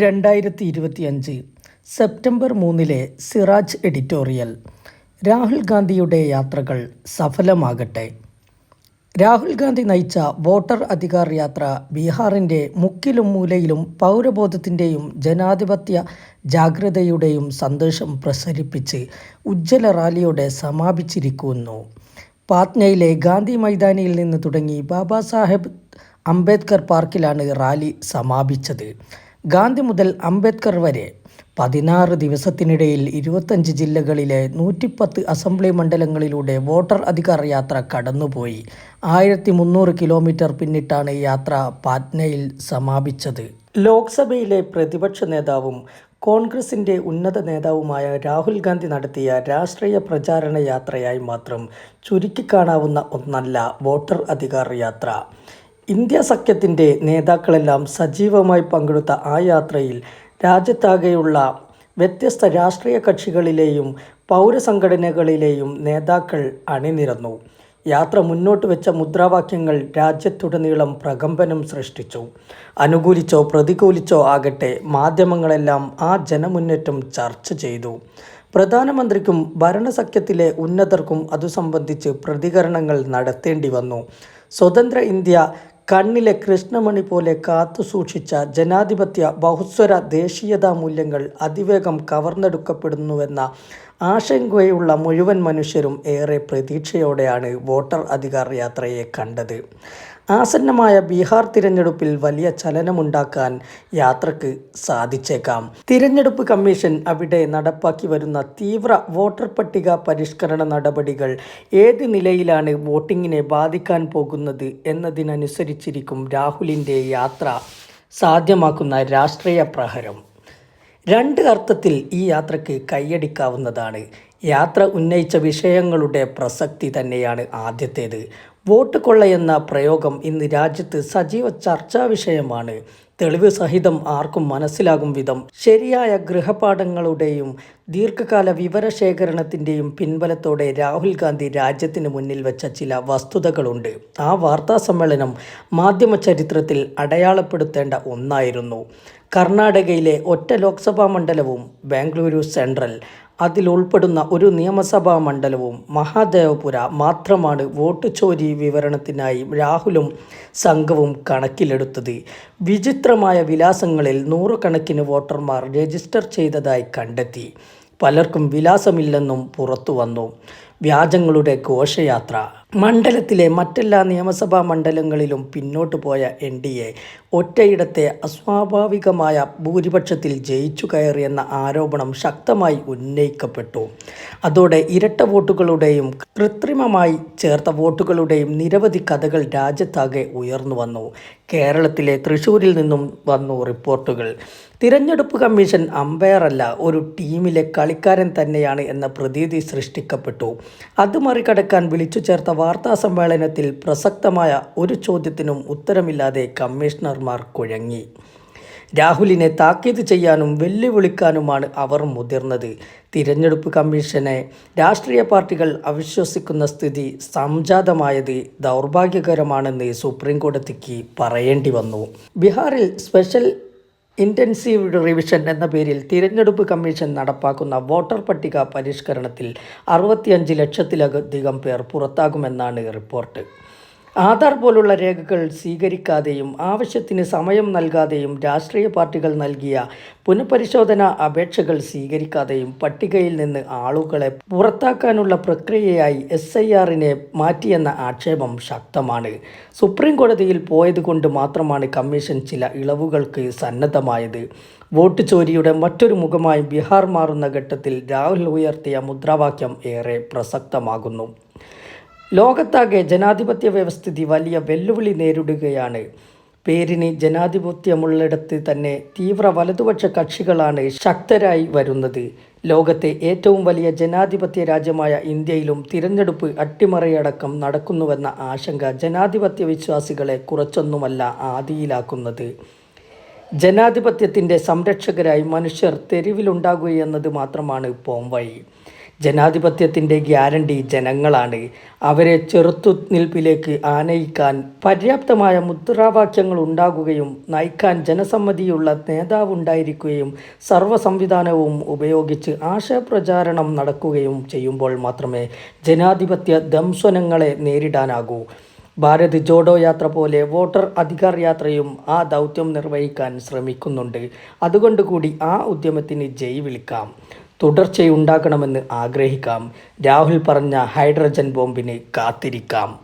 രണ്ടായിരത്തി ഇരുപത്തിയഞ്ച് സെപ്റ്റംബർ മൂന്നിലെ സിറാജ് എഡിറ്റോറിയൽ. രാഹുൽ ഗാന്ധിയുടെ യാത്രകൾ സഫലമാകട്ടെ. രാഹുൽ ഗാന്ധി നയിച്ച വോട്ടർ അധികാർ യാത്ര ബീഹാറിന്റെ മുക്കിലും മൂലയിലും പൗരബോധത്തിന്റെയും ജനാധിപത്യ ജാഗ്രതയുടെയും സന്ദേശം പ്രസരിപ്പിച്ച് ഉജ്ജ്വല റാലിയോടെ സമാപിച്ചിരിക്കുന്നു. പാറ്റ്നയിലെ ഗാന്ധി മൈതാനിയിൽ നിന്ന് തുടങ്ങി ബാബാ സാഹേബ് അംബേദ്കർ പാർക്കിലാണ് റാലി സമാപിച്ചത്. ഗാന്ധി മുതൽ അംബേദ്കർ വരെ പതിനാറ് ദിവസത്തിനിടയിൽ ഇരുപത്തഞ്ച് ജില്ലകളിലെ നൂറ്റിപ്പത്ത് അസംബ്ലി മണ്ഡലങ്ങളിലൂടെ വോട്ടർ അധികാർ യാത്ര കടന്നുപോയി. ആയിരത്തി മുന്നൂറ് കിലോമീറ്റർ പിന്നിട്ടാണ് യാത്ര പാറ്റ്നയിൽ സമാപിച്ചത്. ലോക്സഭയിലെ പ്രതിപക്ഷ നേതാവും കോൺഗ്രസിന്റെ ഉന്നത നേതാവുമായ രാഹുൽ ഗാന്ധി നടത്തിയ രാഷ്ട്രീയ പ്രചാരണ യാത്രയായി മാത്രം ചുരുക്കിക്കാണാവുന്ന ഒന്നല്ല വോട്ടർ അധികാർ യാത്ര. ഇന്ത്യ സഖ്യത്തിന്റെ നേതാക്കളെല്ലാം സജീവമായി പങ്കെടുത്ത ആ യാത്രയിൽ രാജ്യത്താകെയുള്ള വ്യത്യസ്ത രാഷ്ട്രീയ കക്ഷികളിലെയും പൗരസംഘടനകളിലെയും നേതാക്കൾ അണിനിരന്നു. യാത്ര മുന്നോട്ട് വെച്ച മുദ്രാവാക്യങ്ങൾ രാജ്യത്തുടനീളം പ്രകമ്പനം സൃഷ്ടിച്ചു. അനുകൂലിച്ചോ പ്രതികൂലിച്ചോ ആകട്ടെ മാധ്യമങ്ങളെല്ലാം ആ ജനമുന്നേറ്റം ചർച്ച ചെയ്തു. പ്രധാനമന്ത്രിക്കും ഭരണസഖ്യത്തിലെ ഉന്നതർക്കും അതു സംബന്ധിച്ച് പ്രതികരണങ്ങൾ നടത്തേണ്ടി വന്നു. സ്വതന്ത്ര ഇന്ത്യ കണ്ണിലെ കൃഷ്ണമണി പോലെ കാത്തുസൂക്ഷിച്ച ജനാധിപത്യ ബഹുസ്വര ദേശീയതാ മൂല്യങ്ങൾ അതിവേഗം കവർന്നെടുക്കപ്പെടുന്നുവെന്ന ആശങ്കയുള്ള മുഴുവൻ മനുഷ്യരും ഏറെ പ്രതീക്ഷയോടെയാണ് വോട്ടർ അധികാർ യാത്രയെ കണ്ടത്. ആസന്നമായ ബീഹാർ തിരഞ്ഞെടുപ്പിൽ വലിയ ചലനമുണ്ടാക്കാൻ യാത്രയ്ക്ക് സാധിച്ചേക്കാം. തിരഞ്ഞെടുപ്പ് കമ്മീഷൻ അവിടെ നടപ്പാക്കി വരുന്ന തീവ്ര വോട്ടർ പട്ടിക പരിഷ്കരണ നടപടികൾ ഏത് നിലയിലാണ് വോട്ടിങ്ങിനെ ബാധിക്കാൻ പോകുന്നത് എന്നതിനനുസരിച്ചിരിക്കും രാഹുലിന്റെ യാത്ര സാധ്യമാക്കുന്ന രാഷ്ട്രീയ പ്രഹരം. രണ്ട് അർത്ഥത്തിൽ ഈ യാത്രയ്ക്ക് കൈയടിക്കാവുന്നതാണ്. യാത്ര ഉന്നയിച്ച വിഷയങ്ങളുടെ പ്രസക്തി തന്നെയാണ് ആദ്യത്തേത്. വോട്ട് കൊള്ളയെന്ന പ്രയോഗം ഇന്ന് രാജ്യത്ത് സജീവ ചർച്ചാ വിഷയമാണ്. തെളിവ് സഹിതം ആർക്കും മനസ്സിലാകും വിധം ശരിയായ ഗൃഹപാഠങ്ങളുടെയും ദീർഘകാല വിവരശേഖരണത്തിന്റെയും പിൻബലത്തോടെ രാഹുൽ ഗാന്ധി രാജ്യത്തിന് മുന്നിൽ വെച്ച ചില വസ്തുതകളുണ്ട്. ആ വാർത്താ സമ്മേളനം മാധ്യമ ചരിത്രത്തിൽ അടയാളപ്പെടുത്തേണ്ട ഒന്നായിരുന്നു. കർണാടകയിലെ ഒറ്റ ലോക്സഭാ മണ്ഡലവും ബാംഗ്ലൂരു സെൻട്രൽ അതിൽ ഉൾപ്പെടുന്ന ഒരു നിയമസഭാ മണ്ഡലവും മഹാദേവപുര മാത്രമാണ് വോട്ട് ചോരി വിവരണത്തിനായി രാഹുലും സംഘവും കണക്കിലെടുത്തത്. വിചിത്രമായ വിലാസങ്ങളിൽ നൂറുകണക്കിന് വോട്ടർമാർ രജിസ്റ്റർ ചെയ്തതായി കണ്ടെത്തി. പലർക്കും വിലാസമില്ലെന്നും പുറത്തു വന്നു വ്യാജങ്ങളുടെ ഘോഷയാത്ര. മണ്ഡലത്തിലെ മറ്റെല്ലാ നിയമസഭാ മണ്ഡലങ്ങളിലും പിന്നോട്ട് പോയ എൻ ഡി എ ഒറ്റയിടത്തെ അസ്വാഭാവികമായ ഭൂരിപക്ഷത്തിൽ ജയിച്ചു കയറിയെന്ന ആരോപണം ശക്തമായി ഉന്നയിക്കപ്പെട്ടു. അതോടെ ഇരട്ട വോട്ടുകളുടെയും കൃത്രിമമായി ചേർത്ത വോട്ടുകളുടെയും നിരവധി കഥകൾ രാജ്യത്താകെ ഉയർന്നു വന്നു. കേരളത്തിലെ തൃശ്ശൂരിൽ നിന്നും വന്നു റിപ്പോർട്ടുകൾ. തിരഞ്ഞെടുപ്പ് കമ്മീഷൻ അമ്പയറല്ല ഒരു ടീമിലെ കളിക്കാരൻ തന്നെയാണ് എന്ന പ്രതീതി സൃഷ്ടിക്കപ്പെട്ടു. അത് മറികടക്കാൻ വിളിച്ചു ചേർത്ത വാർത്താ സമ്മേളനത്തിൽ പ്രസക്തമായ ഒരു ചോദ്യത്തിനും ഉത്തരമില്ലാതെ കമ്മീഷണർമാർ കുഴങ്ങി. രാഹുലിനെ താക്കീത് ചെയ്യാനും വെല്ലുവിളിക്കാനുമാണ് അവർ മുതിർന്നത്. തിരഞ്ഞെടുപ്പ് കമ്മീഷനെ രാഷ്ട്രീയ പാർട്ടികൾ അവിശ്വസിക്കുന്ന സ്ഥിതി സംജാതമായത് ദൗർഭാഗ്യകരമാണെന്ന് സുപ്രീം കോടതിക്ക് പറയേണ്ടി വന്നു. ബീഹാറിൽ സ്പെഷ്യൽ ഇന്റൻസീവ് റിവിഷൻ എന്ന പേരിൽ തിരഞ്ഞെടുപ്പ് കമ്മീഷൻ നടപ്പാക്കുന്ന വോട്ടർ പട്ടിക പരിഷ്കരണത്തിൽ അറുപത്തിയഞ്ച് ലക്ഷത്തിലധികം പേർ പുറത്താകുമെന്നാണ് റിപ്പോർട്ട്. ആധാർ പോലുള്ള രേഖകൾ സ്വീകരിക്കാതെയും ആവശ്യത്തിന് സമയം നൽകാതെയും രാഷ്ട്രീയ പാർട്ടികൾ നൽകിയ പുനഃപരിശോധനാ അപേക്ഷകൾ സ്വീകരിക്കാതെയും പട്ടികയിൽ നിന്ന് ആളുകളെ പുറത്താക്കാനുള്ള പ്രക്രിയയായി എസ് ഐ ആറിനെ മാറ്റിയെന്ന ആക്ഷേപം ശക്തമാണ്. സുപ്രീം കോടതിയിൽ പോയതുകൊണ്ട് മാത്രമാണ് കമ്മീഷൻ ചില ഇളവുകൾക്ക് സന്നദ്ധമായത്. വോട്ട് ചോരിയുടെ മറ്റൊരു മുഖമായി ബീഹാർ മാറുന്ന ഘട്ടത്തിൽ രാഹുൽ ഉയർത്തിയ മുദ്രാവാക്യം ഏറെ പ്രസക്തമാകുന്നു. ലോകത്താകെ ജനാധിപത്യ വ്യവസ്ഥിതി വലിയ വെല്ലുവിളി നേരിടുകയാണ്. പേരിന് ജനാധിപത്യമുള്ളിടത്ത് തന്നെ തീവ്ര വലതുപക്ഷ കക്ഷികളാണ് ശക്തരായി വരുന്നത്. ലോകത്തെ ഏറ്റവും വലിയ ജനാധിപത്യ രാജ്യമായ ഇന്ത്യയിലും തിരഞ്ഞെടുപ്പ് അട്ടിമറിയടക്കം നടക്കുന്നുവെന്ന ആശങ്ക ജനാധിപത്യ വിശ്വാസികളെ കുറച്ചൊന്നുമല്ല ആദിയിലാക്കുന്നത്. ജനാധിപത്യത്തിന്റെ സംരക്ഷകരായി മനുഷ്യർ തെരുവിലുണ്ടാകുകയെന്നത് മാത്രമാണ് പോംവഴി. ജനാധിപത്യത്തിന്റെ ഗ്യാരണ്ടി ജനങ്ങളാണ്. അവരെ ചെറുത്തുനിൽപ്പിലേക്ക് ആനയിക്കാൻ പര്യാപ്തമായ മുദ്രാവാക്യങ്ങൾ ഉണ്ടാകുകയും നയിക്കാൻ ജനസമ്മതിയുള്ള നേതാവുണ്ടായിരിക്കുകയും സർവ സംവിധാനവും ഉപയോഗിച്ച് ആശയപ്രചാരണം നടക്കുകയും ചെയ്യുമ്പോൾ മാത്രമേ ജനാധിപത്യ ദംസനങ്ങളെ നേരിടാനാകൂ. ഭാരത് ജോഡോ യാത്ര പോലെ വോട്ടർ അധികാർ യാത്രയും ആ ദൗത്യം നിർവഹിക്കാൻ ശ്രമിക്കുന്നുണ്ട്. അതുകൊണ്ട് കൂടി ആ ഉദ്യമത്തിന് ജയ് വിളിക്കാം. തുടർച്ചയുണ്ടാകണമെന്ന് ആഗ്രഹിക്കാം. രാഹുൽ പറഞ്ഞ ഹൈഡ്രജൻ ബോംബിന് കാത്തിരിക്കാം.